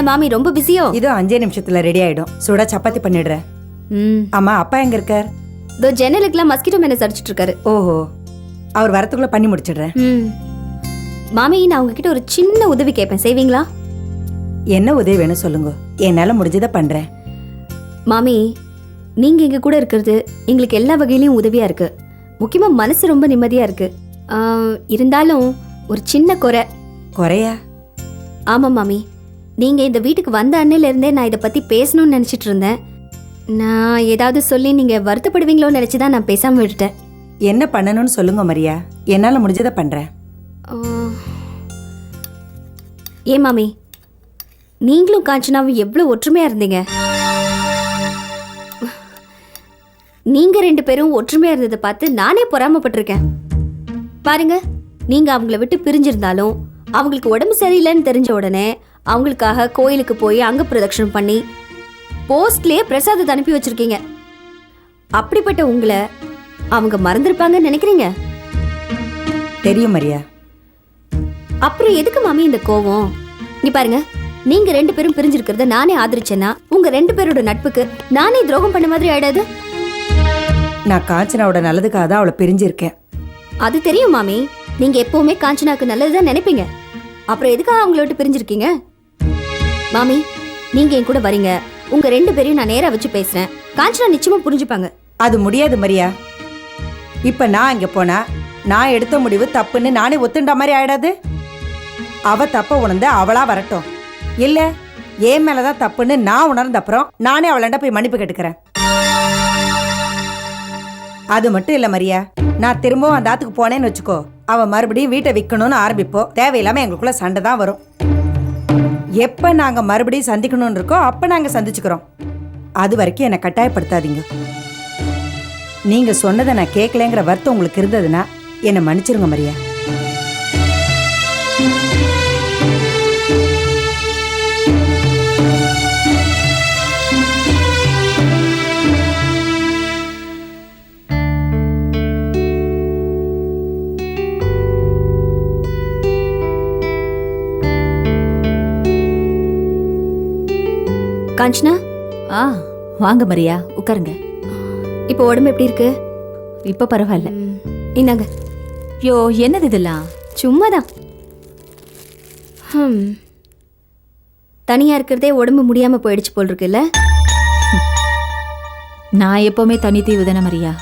என்ன மாமி ரொம்ப பிஸியோ? இதோ அஞ்சே நிமிஷத்துல ரெடி ஆயிடும். சூடா சப்பாத்தி பண்ணிடுறேன் ம். ஆமா அப்பா எங்க இருக்கார்? இதோ ஜன்னலுக்குலாம் மஸ்கிட்டோ மேனஸ் அடிச்சிட்டு இருக்காரு ஓஹோ. அவர் வரத்துக்குள்ள பண்ணி முடிச்சிடுறேன் ம். மாமி நான் உங்ககிட்ட ஒரு சின்ன உதவி கேட்பேன். செய்வீங்களா? என்ன உதவி வேணும் சொல்லுங்க. என்னால முடிஞ்சதை பண்றேன். மாமி நீங்க எங்க கூட இருக்கிறது எங்களுக்கு எல்லா வகையிலயும் உதவியா இருக்கு. முக்கியமா மனசு ரொம்ப நிம்மதியா இருக்கு. ஆ, இருந்தாலும் ஒரு சின்ன குறை. குறையா? ஆமா மாமி. நீங்க இந்த வீட்டுக்கு வந்த அன்னையில இருந்தே நான் இதை பத்தி பேசணும்னு நினைச்சிட்டு இருந்தேன். நான் ஏதாவது சொல்லி நீங்க வருத்தப்படுவீங்களோன்னு நினைச்சு தான் நான் பேசாம விட்டுட்டேன். என்ன பண்ணணும்னு சொல்லுங்க மரியா. என்னால முடிஞ்சதை பண்றேன். ஆ. ஏன் மாமி நீங்களும் காஞ்சனாவும் எவ்வளவு ஒற்றுமையா இருந்தீங்க? நீங்க ரெண்டு பேரும் ஒற்றுமையா இருந்ததை பார்த்து நானே பொறாமப்பட்டிருக்கேன். பாருங்க நீங்க அவங்கள விட்டு பிரிஞ்சிருந்தாலும் அவங்களுக்கு உடம்பு சரியில்லைன்னு தெரிஞ்ச உடனே அவங்களுக்காக கோயிலுக்கு போய் அங்க பிரதட்சணம் பண்ணி போஸ்ட்லயே பிரசாதத்தை அனுப்பி வச்சிருக்கீங்க. அப்படிப்பட்ட உங்களை அவங்க மறந்திருப்பாங்கன்னு நினைக்கிறீங்க? தெரியும் மரியா. அப்புறம் எதுக்கு மாமி இந்த கோவம்? இங்க பாருங்க நீங்க ரெண்டு பேரும் பிரிஞ்சிருக்கிறத நானே ஆதரிச்சேன்னா உங்க ரெண்டு பேரோட நட்புக்கு நானே துரோகம் பண்ண மாதிரி ஆயிடாது? நான் காஞ்சனாவோட நல்லதுக்காக தான் அவளை பிரிஞ்சிருக்கேன். அது தெரியும் மாமி. நீங்க எப்பவுமே காஞ்சனாக்கு நல்லதுதான் நினைப்பீங்க. அப்புறம் எதுக்காக அவங்கள விட்டு பிரிஞ்சிருக்கீங்க? மாமி நீங்க என் கூட வரீங்க. உங்க ரெண்டு பேரையும் நான் நேரா வச்சு பேசுறேன். காஞ்சனா நிச்சயமா புரிஞ்சுப்பாங்க. அது முடியாது மரியா. இப்ப நான் இங்க போனா நான் எடுத்த முடிவு தப்புன்னு நானே ஒத்துண்ட மாதிரி ஆயிடாது? அவ தப்ப உணர்ந்து அவளா வரட்டும். இல்ல ஏன் மேலதான் தப்புன்னு நான் உணர்ந்த அப்புறம் நானே அவளாண்ட போய் மன்னிப்பு கேட்டுக்கிறேன். அது மட்டும் இல்ல மரியா. நான் திரும்பவும் அந்த ஆத்துக்கு போனேன்னு வச்சுக்கோ. அவ மறுபடியும் வீட்டை விற்கணும்னு ஆரம்பிப்போம் தேவையில்லாம எங்களுக்குள்ள சண்டை தான் வரும். எப்போ நாங்கள் மறுபடியும் சந்திக்கணும்னு இருக்கோ அப்போ நாங்கள் சந்திச்சுக்கிறோம். அது வரைக்கும் என்னை கட்டாயப்படுத்தாதீங்க. நீங்கள் சொன்னதை நான் கேட்கலங்கிற வருத்தம் உங்களுக்கு இருந்ததுன்னா என்னை மன்னிச்சிருங்க மரியா. காஞ்சனா? ஆ வாங்க மரியா உட்காருங்க. இப்போ உடம்பு எப்படி இருக்கு? இப்ப பரவாயில்ல. இந்தாங்க. யோ என்னது இதெல்லாம்? சும்மாதான். ஹம். தனியா இருக்கிறதே உடம்பு முடியாம போயிடுச்சு போல் இருக்குல்ல? நான் எப்பவுமே தனி தீவு தானே மரியா?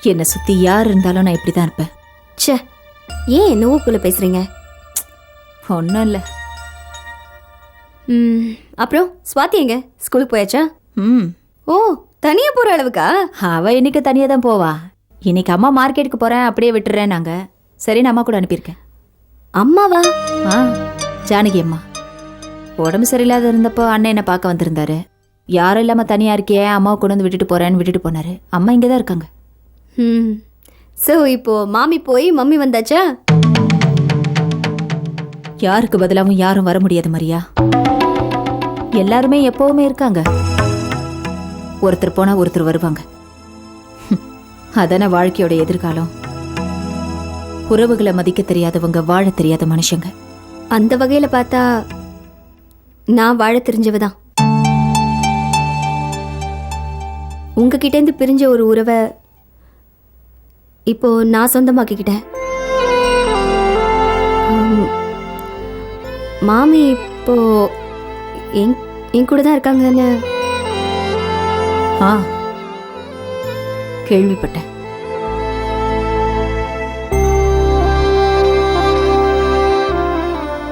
என்னை சுத்தி யார் இருந்தாலும் நான் இப்படிதான் இருப்பேன். ச்சே ஏன் என்னவோ போல பேசுறீங்க? ஒன்றும் இல்லை. அப்புறம் ஸ்வாதி எங்க? ஸ்கூலுக்கு போயாச்சா? ம். ஓ தனியா போற அளவுக்கா? அவ இன்னைக்கு தனியா தான் போவா. இன்னைக்கு அம்மா மார்க்கெட்டுக்கு போறேன் அப்படியே விட்டுறேன் நாங்க. சரி நான் அம்மா கூட அனுப்பியிருக்கேன். அம்மாவா? ஆ ஜானகி அம்மா. உடம்பு சரியில்லாத இருந்தப்போ அண்ணன் என்ன பார்க்க வந்திருந்தாரு. யாரும் இல்லாம தனியா இருக்கியே அம்மாவை கொண்டு வந்து விட்டுட்டு போறேன்னு விட்டுட்டு போனாரு. அம்மா இங்கே தான் இருக்காங்க. ம். ஸோ இப்போ மாமி போய் மம்மி வந்தாச்சா? யாருக்கு பதிலாகவும் யாரும் வர முடியாது மரியா. எல்லாருமே எப்பவுமே இருக்காங்க. ஒருத்தர் போனா ஒருத்தர் வருவாங்க. அதான அதானே வாழ்க்கையோட எதிர்காலம். உறவுகளை மதிக்க தெரியாதவங்க வாழ தெரியாத மனுஷங்க. அந்த வகையில பார்த்தா நான் வாழ தெரிஞ்சவ தான். உங்ககிட்ட இருந்து பிரிஞ்ச ஒரு உறவை இப்போ நான் சொந்தமாக்கிக்கிட்டேன். மாமி இப்போ என் என் கூட தான் இருக்காங்கன்னு. ஆ. கேள்விப்பட்டேன்.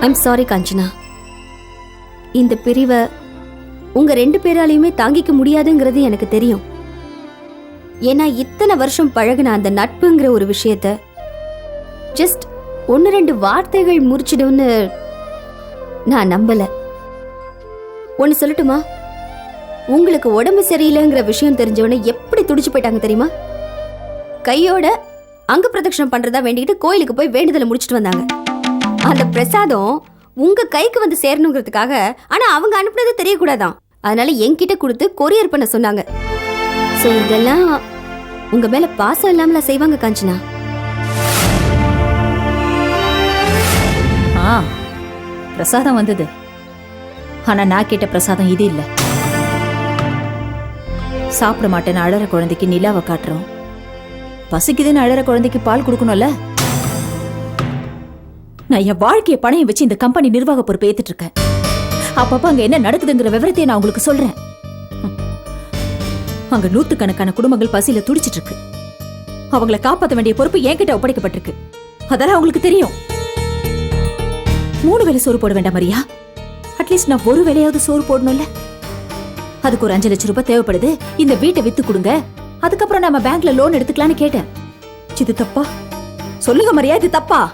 I'm sorry Kanchana. இந்த பிரிவை உங்க ரெண்டு பேராலையுமே தாங்கிக்க முடியாதுங்கிறது எனக்கு தெரியும். ஏன்னா இத்தனை வருஷம் பழகுன அந்த நட்புங்கிற ஒரு விஷயத்த ஜஸ்ட் ஒன்று ரெண்டு வார்த்தைகள் முறிச்சிடும்னு நான் நம்பல. ஒன்று சொல்லட்டுமா? உங்களுக்கு உடம்பு சரியில்லைங்கிற விஷயம் தெரிஞ்சவனே எப்படி துடிச்சு போயிட்டாங்க தெரியுமா? கையோட அங்க பிரதட்சணம் பண்றதா வேண்டிக்கிட்டு கோயிலுக்கு போய் வேண்டுதலை முடிச்சிட்டு வந்தாங்க. அந்த பிரசாதம் உங்க கைக்கு வந்து சேரணுங்கிறதுக்காக ஆனா அவங்க அனுப்புனது தெரியக்கூடாதான். அதனால என்கிட்ட கொடுத்து கொரியர் பண்ண சொன்னாங்க. ஸோ இதெல்லாம் உங்க மேல பாசம் இல்லாமல செய்வாங்க காஞ்சனா? ஆ பிரசாதம் வந்தது. ஆனா நான் கேட்ட பிரசாதம் இது இல்ல. சாப்பிட மாட்டேன்னு அழற குழந்தைக்கு நிலாவை காட்டுறோம். பசிக்குதுன்னு அழற குழந்தைக்கு பால் கொடுக்கணும்ல? நான் என் வாழ்க்கையை பணையம் வச்சு இந்த கம்பெனி நிர்வாக பொறுப்பு ஏத்துட்டு இருக்கேன். அப்பப்ப அங்க என்ன நடக்குதுங்கிற விவரத்தை நான் உங்களுக்கு சொல்றேன். அங்க நூத்துக்கணக்கான குடும்பங்கள் பசியில துடிச்சிட்டு இருக்கு. அவங்கள காப்பாத்த வேண்டிய பொறுப்பு என்கிட்ட ஒப்படைக்கப்பட்டிருக்கு. அதெல்லாம் அவங்களுக்கு தெரியும். மூணு வேலை சோறு போட வேண்டாம் மரியா. அட்லீஸ்ட் நான் ஒரு வேளையாவது சோறு போடணும்ல? அதுக்கு ஒரு அஞ்சு லட்சம் ரூபாய் தேவைப்படுது. இந்த வீட்டை வித்து கொடுங்க. அதுக்கப்புறம் நம்ம பேங்க்ல லோன் எடுத்துக்கலாம்னு கேட்டேன். இது தப்பா? சொல்லுங்க மரியா இது தப்பா?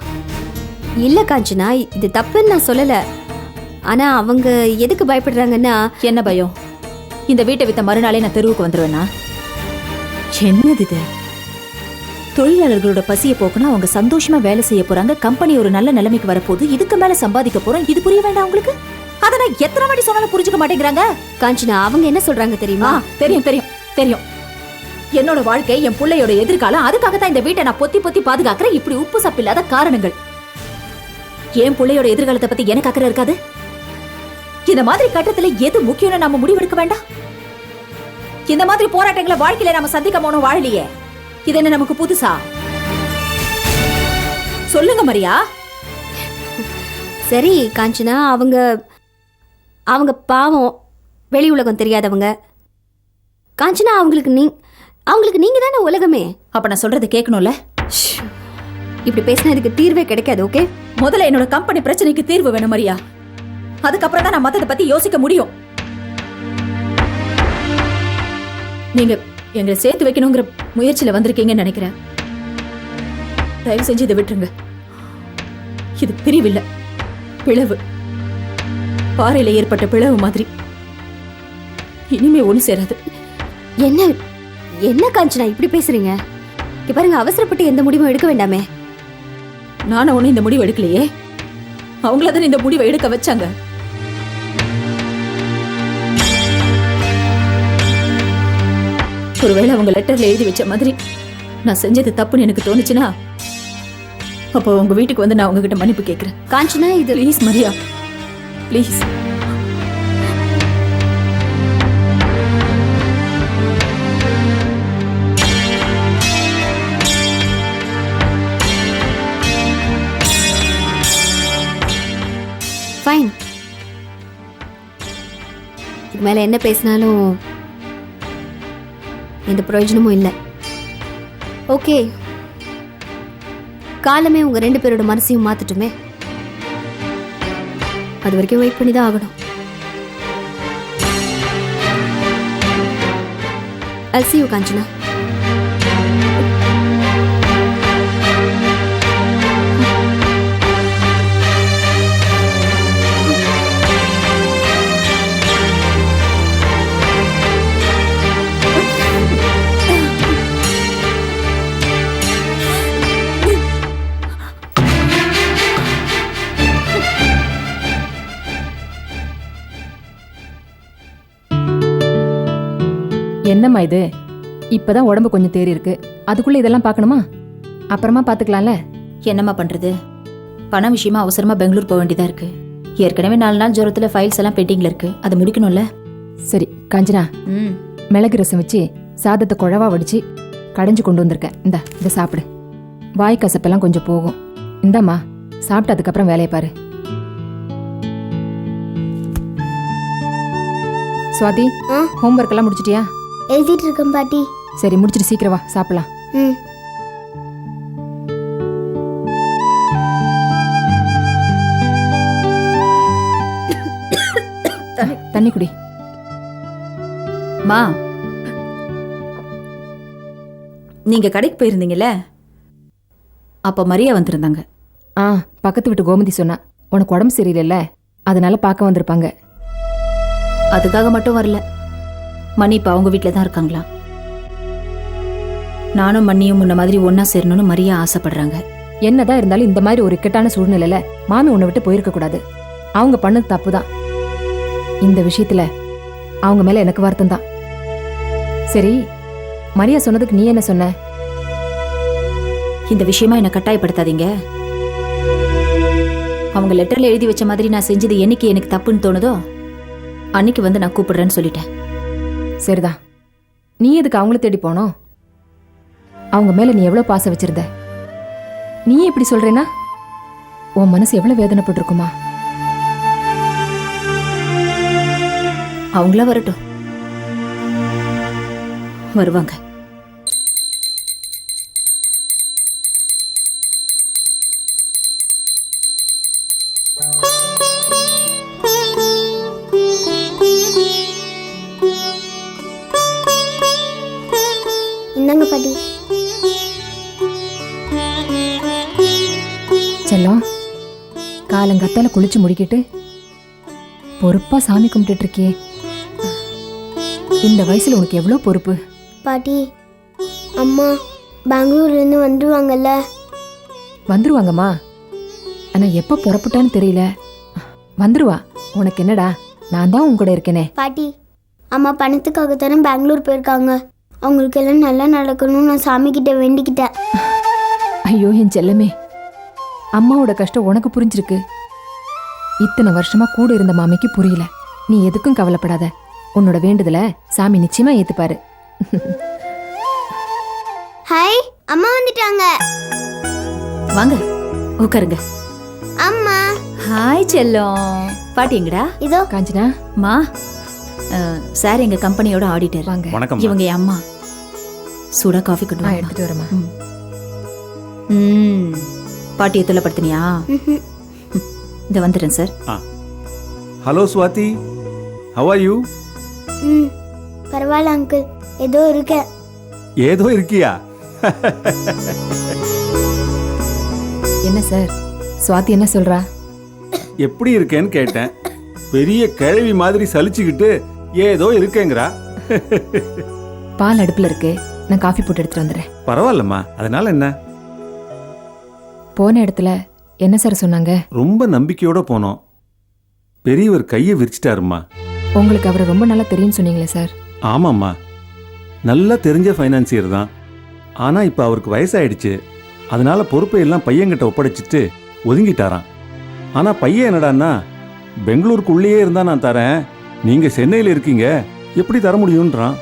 இல்ல காஞ்சனா இது தப்புன்னு நான் சொல்லல. ஆனா அவங்க எதுக்கு பயப்படுறாங்கன்னா என்ன பயம்? இந்த வீட்டை வித்த மறுநாளே நான் தெருவுக்கு வந்துருவேனா? என்னது இது? தொழிலாளர்களோட பசியை போக்குனா அவங்க சந்தோஷமா வேலை செய்ய போறாங்க. கம்பெனி ஒரு நல்ல நிலைமைக்கு வரப்போகுது. இதுக்கு மேல சம்பாதிக்க போறோம். இது புரிய வேண்டாம் உங்களுக்கு? அதை நான் எத்தனை வாட்டி சொன்னாலும் புரிஞ்சுக்க மாட்டேங்கிறாங்க? காஞ்சனா அவங்க என்ன சொல்றாங்க தெரியுமா? தெரியும் தெரியும் தெரியும். என்னோட வாழ்க்கை என் பிள்ளையோட எதிர்காலம் அதுக்காக தான் இந்த வீட்டை நான் பொத்தி பொத்தி பாதுகாக்கிறேன் இப்படி உப்பு சப்பு இல்லாத காரணங்கள். என் பிள்ளையோட எதிர்காலத்தை பத்தி எனக்கு அக்கறை இருக்காது? இந்த மாதிரி கட்டத்துல எது முக்கியம்னு நாம முடிவெடுக்க வேண்டாம்? இந்த மாதிரி போராட்டங்களை வாழ்க்கையில நாம சந்திக்க போனோம் வாழலையே. இது என்ன நமக்கு புதுசா? சொல்லுங்க மரியா. சரி காஞ்சனா அவங்க அவங்க பாவம் வெளி உலகம் தெரியாதவங்க. காஞ்சனா அவங்களுக்கு நீ அவங்களுக்கு நீங்கள் தானே உலகமே? அப்போ நான் சொல்கிறது கேட்கணும்ல? இப்படி பேசினா இதுக்கு தீர்வே கிடைக்காது ஓகே? முதல்ல என்னோட கம்பெனி பிரச்சனைக்கு தீர்வு வேணும் மரியா. அதுக்கப்புறம் தான் நான் மத்தத பத்தி யோசிக்க முடியும். நீங்க எங்களை சேர்த்து வைக்கணுங்கிற முயற்சியில வந்திருக்கீங்கன்னு நினைக்கிறேன். தயவு செஞ்சு இதை விட்டுருங்க. இது பிரிவில்லை. பிளவு. பாறையில ஏற்பட்ட பிளவு மாதிரி. இனிமே ஒண்ணு சேராது. என்ன? என்ன காஞ்சனா இப்படி பேசுறீங்க? இங்க பாருங்க அவசரப்பட்டு எந்த முடிவும் எடுக்க வேண்டாமே. நானும் ஒண்ணு இந்த முடிவு எடுக்கலையே. அவங்கள தானே இந்த முடிவை எடுக்க வச்சாங்க? ஒருவேளை அவங்க லெட்டர்ல எழுதி வச்ச மாதிரி நான் செஞ்சது தப்புன்னு எனக்கு தோணுச்சுன்னா அப்போ உங்க வீட்டுக்கு வந்து நான் உங்ககிட்ட மன்னிப்பு கேட்கிறேன் காஞ்சனா இது ப்ளீஸ் மரியா. ப்ளீஸ் ஃபைன் இதுக்கு மேலே என்ன பேசினாலும் எந்த பிரயோஜனமும் இல்லை. ஓகே காலமே உங்கள் ரெண்டு பேரோட மனசையும் மாற்றட்டுமே அது வரைக்கும் வெயிட் பண்ணி தான் ஆகணும். I'll see Kanchana. என்னம்மா இது? இப்பதான் உடம்பு கொஞ்சம் தேறி இருக்கு. அதுக்குள்ள இதெல்லாம் பார்க்கணுமா? அப்புறமா பார்த்துக்கலாம்ல. என்னம்மா பண்றது? பணம் விஷயமா அவசரமா பெங்களூர் போக வேண்டியதா இருக்கு. ஏற்கனவே நாலு நாள் ஜுரத்துல ஃபைல்ஸ் எல்லாம் பெண்டிங்ல இருக்கு. அதை முடிக்கணும்ல? சரி காஞ்சனா. ம். மிளகு ரசம் வச்சு சாதத்தை குழவா வடிச்சு கடைஞ்சு கொண்டு வந்திருக்கேன். இந்தா இதை சாப்பிடு. வாய் கசப்பெல்லாம் கொஞ்சம் போகும். இந்தாம்மா சாப்பிட்டு அதுக்கப்புறம் வேலையை பாரு. சுவாதி ஆ? ஹோம்ஒர்க் எல்லாம் முடிச்சிட்டியா? எழுதிட்டு இருக்கேன் பாட்டி. சரி முடிச்சிட்டு சீக்கிரம் வா சாப்பிடலாம். ம். தண்ணி குடி. மா. நீங்க கடைக்கு போயிருந்தீங்கல்ல? அப்ப மரியா வந்திருந்தாங்க. ஆ பக்கத்து வீட்டு கோமதி சொன்னா உனக்கு உடம்பு சரியில்லைல்ல அதனால பார்க்க வந்திருப்பாங்க. அதுக்காக மட்டும் வரல. மணி இப்போ அவங்க வீட்டில் தான் இருக்காங்களா? நானும் மண்ணியும் முன்ன மாதிரி ஒண்ணா சேரணும்னு மரியா ஆசைப்படுறாங்க. என்னதான் இருந்தாலும் இந்த மாதிரி ஒரு இக்கட்டான சூழ்நிலையில மாமி உன்னை விட்டு போயிருக்க கூடாது. அவங்க பண்ணது தப்பு தான் இந்த விஷயத்துல அவங்க மேல எனக்கு வருத்தம் தான். சரி மரியா சொன்னதுக்கு நீ என்ன சொன்ன? இந்த விஷயமா என்னை கட்டாயப்படுத்தாதீங்க. அவங்க லெட்டர்ல எழுதி வச்ச மாதிரி நான் செஞ்சது என்னைக்கு எனக்கு தப்புன்னு தோணுதோ அன்னைக்கு வந்து நான் கூப்பிடுறேன்னு சொல்லிட்டேன். சரிதான். நீ எதுக்கு அவங்கள தேடி போனோம் அவங்க மேல நீ எவ்வளவு பாசம் வச்சிருந்த? நீ இப்படி சொல்றேனா உன் மனசு எவ்வளவு வேதனைப்பட்டிருக்குமா? அவங்களா வரட்டும். வருவாங்க. செல்லம் காலங்கத்தால குளிச்சு முடிக்கிட்டு பொறுப்பா சாமி கும்பிட்டுட்டு இருக்கியே. இந்த வயசுல உனக்கு எவ்வளவு பொறுப்பு? பாட்டி அம்மா பெங்களூர்லேருந்து வந்துருவாங்கல்ல? வந்துருவாங்கம்மா. ஆனா எப்ப புறப்பட்டான்னு தெரியல. வந்துருவா. உனக்கு என்னடா? நான் தான் உன் கூட இருக்கேனே. பாட்டி அம்மா பணத்துக்காக தானே பெங்களூர் போயிருக்காங்க. அவங்களுக்கு எல்லாம் நல்லா நடக்கணும்னு நான் சாமி கிட்ட வேண்டிக்கிட்டேன். ஐயோ என் செல்லமே. அம்மாவோட கஷ்டம் உனக்கு புரிஞ்சிருக்கு. இத்தனை வருஷமா கூட இருந்த மாமிக்கு புரியல. நீ எதுக்கும் கவலைப்படாத. உன்னோட வேண்டுதல சாமி நிச்சயமா ஏத்துப்பாரு. ஹாய் அம்மா வந்துட்டாங்க. வாங்க உட்காருங்க. அம்மா. ஹாய் செல்லம். பாட்டி எங்கடா? இதோ. காஞ்சனா? மா சார் எங்க கம்பெனியோட ஆடிட்டர். வாங்க. வணக்கம் இவங்க என் அம்மா. சூடா காஃபி கொண்டு. எடுத்துட்டு வரேம்மா. ம். பாட்டியை தொல்லப்படுத்தினியா ம்ஹும். இந்த வந்துடுறேன் sir. Hello Swathi how are you ம். பரவாயில்ல அங்கிள். ஏதோ இருக்கேன் ஏதோ இருக்கியா? என்ன சார்? சுவாதி என்ன சொல்றா? எப்படி இருக்கேன்னு கேட்டேன். பெரிய கிழவி மாதிரி சலிச்சுக்கிட்டு ஏதோ இருக்கேங்கிறா. பால் அடுப்புல இருக்கு. நான் காஃபி போட்டு எடுத்துட்டு வந்துடுறேன். பரவாயில்லம்மா. அதனால என்ன? போன இடத்துல என்ன சார் சொன்னாங்க? ரொம்ப நம்பிக்கையோட போனோம். பெரியவர் கையை விரிச்சிட்டாருமா உங்களுக்கு அவரை ரொம்ப நல்லா தெரியும்னு சொன்னீங்களே சார். ஆமாம்மா. நல்லா தெரிஞ்ச ஃபைனான்சியர் தான். ஆனா இப்ப அவருக்கு வயசாயிடுச்சு. அதனால பொறுப்பை எல்லாம் பையன்கிட்ட ஒப்படைச்சிட்டு ஒதுங்கிட்டாராம். ஆனா பையன் என்னடான்னா பெங்களூருக்குள்ளேயே இருந்தா நான் தரேன். நீங்க சென்னையில் இருக்கீங்க. எப்படி தர முடியும்ன்றான்.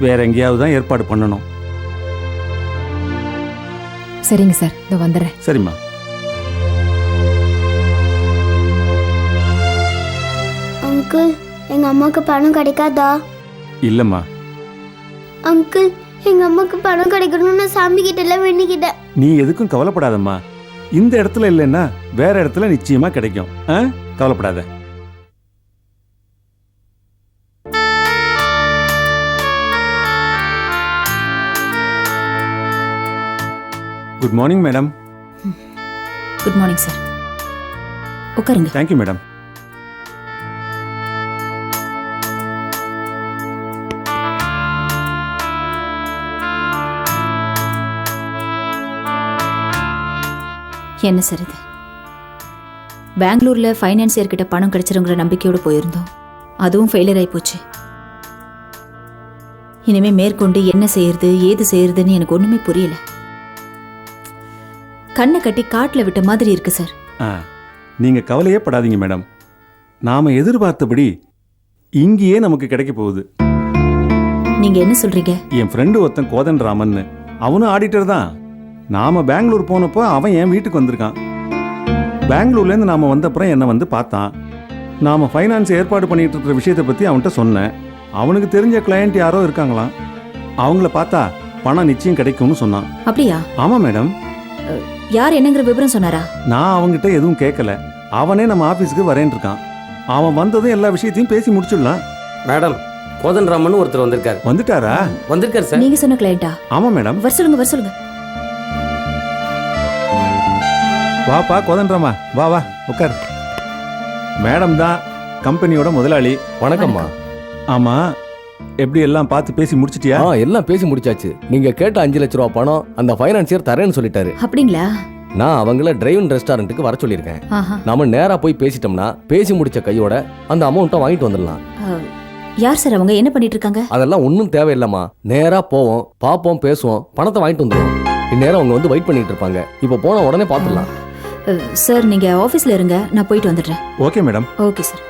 வேற எங்கேயாவது தான் ஏற்பாடு பண்ணணும். சரிங்க சார் இதோ வந்துடுறேன். சரிம்மா. அங்கிள் எங்க அம்மாவுக்கு பணம் கிடைக்காதா? இல்லம்மா. அங்கிள் எங்க அம்மாவுக்கு பணம் கிடைக்கணும்னு நான் சாமி கிட்ட எல்லாம் வேண்டிக்கிட்டேன். நீ எதுக்கும் கவலைப்படாதம்மா. இந்த இடத்துல இல்லைன்னா வேற இடத்துல நிச்சயமா கிடைக்கும். ஆ? கவலைப்படாத. Good morning madam good morning sir உட்காருங்க. தேங்க்யூ மேடம் என்ன சார் இது? பெங்களூர்ல ஃபைனான்சியர் கிட்ட பணம் கிடைச்சிருங்கிற நம்பிக்கையோட போயிருந்தோம். அதுவும் ஃபெயிலியர் ஆகி போச்சு. இனிமே மேற்கொண்டு என்ன செய்யறது ஏது செய்யறதுன்னு எனக்கு ஒண்ணுமே புரியல. கண்ணை கட்டி காட்டுல விட்ட மாதிரி இருக்கு சார். ஆ நீங்க கவலையே படாதீங்க மேடம். நாம எதிர்பார்த்தபடி இங்கேயே நமக்கு கிடைக்க போகுது. நீங்க என்ன சொல்றீங்க? என் ஃப்ரெண்டு ஒருத்தன் கோதன் ராமன்னு. அவனும் ஆடிட்டர் தான். நாம பெங்களூர் போனப்போ அவன் என் வீட்டுக்கு வந்திருக்கான். பெங்களூர்லேருந்து நாம வந்தப்புறம் என்னை வந்து பார்த்தான். நாம ஃபைனான்ஸ் ஏற்பாடு பண்ணிட்டு இருக்கிற விஷயத்தை பற்றி அவன்கிட்ட சொன்னேன். அவனுக்கு தெரிஞ்ச கிளையண்ட் யாரோ இருக்காங்களாம். அவங்கள பார்த்தா பணம் நிச்சயம் கிடைக்கும்னு சொன்னான். அப்படியா? ஆமாம் மேடம். யார் என்னங்கிற விவரம் சொன்னாரா? நான் அவன்கிட்ட எதுவும் கேட்கல அவனே நம்ம ஆஃபீஸுக்கு வரேன் இருக்கான். அவன் வந்ததும் எல்லா விஷயத்தையும் பேசி முடிச்சிடலாம். மேடம் கோதன்ராமன் ஒருத்தர் வந்திருக்காரு. வந்துட்டாரா? வந்திருக்காரு சார். நீங்க சொன்ன கிளையண்டா ஆமாம் மேடம். வர சொல்லுங்க வர சொல்லுங்க. வாப்பா கோதன் ராமா. வா வா உட்கார். மேடம் தான் கம்பெனியோட முதலாளி. வணக்கம்மா. ஆமா எப்படி எல்லாம் பார்த்து பேசி முடிச்சிட்டியா? ஆ எல்லாம் பேசி முடிச்சாச்சு. நீங்க கேட்ட அஞ்சு லட்ச ரூபா பணம் அந்த ஃபைனான்சியர் தரேன்னு சொல்லிட்டாரு. அப்படிங்களா? நான் அவங்கள டிரைவன் ரெஸ்டாரண்ட்டுக்கு வர சொல்லியிருக்கேன். ஆஹா. நாம நேரா போய் பேசிட்டோம்னா பேசி முடிச்ச கையோட அந்த அமௌண்ட்டை வாங்கிட்டு வந்துடலாம். யார் சார் அவங்க? என்ன பண்ணிட்டு இருக்காங்க? அதெல்லாம் ஒன்றும் தேவையில்லைம்மா. நேரா போவோம் பார்ப்போம் பேசுவோம் பணத்தை வாங்கிட்டு வந்துடுவோம். இந்நேரம் அவங்க வந்து வெயிட் பண்ணிட்டு இருப்பாங்க. இப்போ போன உடனே பார்த்துடலாம். அஹ், சார் நீங்க ஆபீஸ்ல இருங்க. நான் போயிட்டு வந்துடுறேன். Okay madam okay sir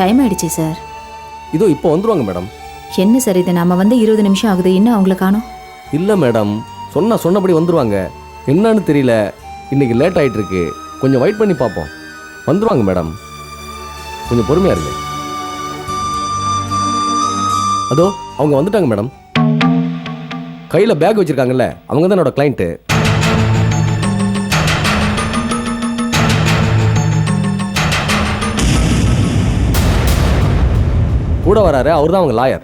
time ஆயிடுச்சு சார் இதோ இப்போ வந்துருவாங்க மேடம் என்ன சார் இது? நாம வந்து இருபது நிமிஷம் ஆகுது. இன்னும் அவங்கள காணோம்? இல்லை மேடம் சொன்னா சொன்னபடி வந்துருவாங்க. என்னன்னு தெரியல. இன்னைக்கு லேட் ஆயிட்டு இருக்கு கொஞ்சம் வெயிட் பண்ணி பார்ப்போம். வந்துருவாங்க மேடம் கொஞ்சம் பொறுமையா இருங்க. அதோ அவங்க வந்துட்டாங்க மேடம் கையில் பேக் வச்சிருக்காங்கல்ல. அவங்க தான் என்னோட கிளைண்ட்டு கூட வராரு அவர் தான் அவங்க லாயர்